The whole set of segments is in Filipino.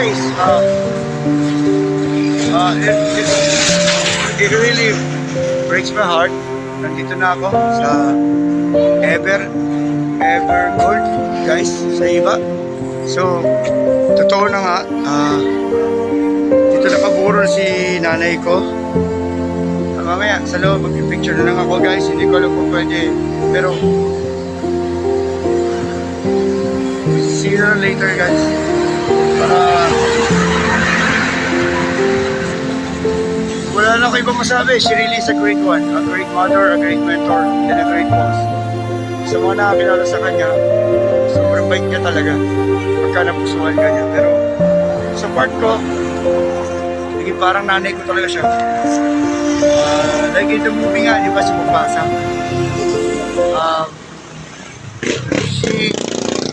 guys, uh, uh, it, it, it really breaks my heart. Nandito na ako sa Ever, Ever Gold, guys, sa iba. So, totoo na nga, ah, dito nakaburo si nanay ko. Ah, mamaya, sa loob, mag-picture na lang ako guys. Hindi ko alam kung pwede. Pero, see you later guys. Wala na ako ibang masabi. She really is a great one. A great mother, a great mentor, and a great boss. Sa mga nakakilala sa kanya, sobrang bait niya talaga. Pagka napusuhan ka niya. Pero, sa part ko, naging parang nanay ko talaga siya. Uh, like in the movie nga, di ba si Mufasa? Um, she,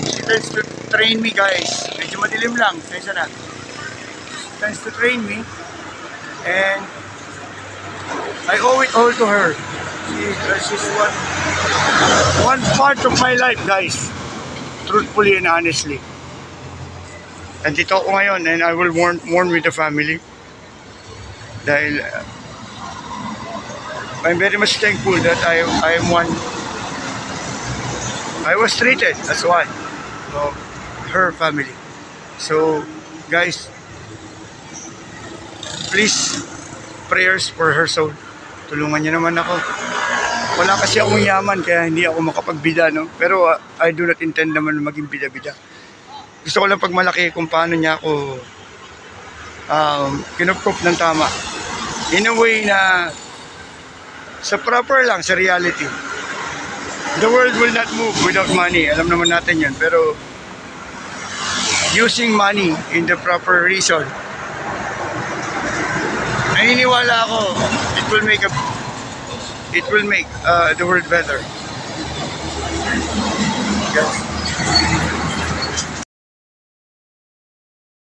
she tends to train me guys. Medyo madilim lang, kaysa na. She tends to train me. And I owe it all to her. She, uh, she's one, one part of my life guys. Truthfully and honestly. Nandito ako ngayon and I will mourn, mourn with the family. Dahil uh, I'm very much thankful that I I am one. I was treated as one of her family. So, guys, please prayers for her soul. Tulungan niyo naman ako. Wala kasi akong yaman kaya hindi ako makapagbida, no? Pero uh, I do not intend naman na maging bida-bida. Gusto ko lang pagmalaki kung paano niya ako um, kinuprop ng tama. In a way na sa proper lang, sa reality. The world will not move without money. Alam naman natin yan. Pero using money in the proper reason, naniniwala ako, it will make a it will make uh, the world better. Yes.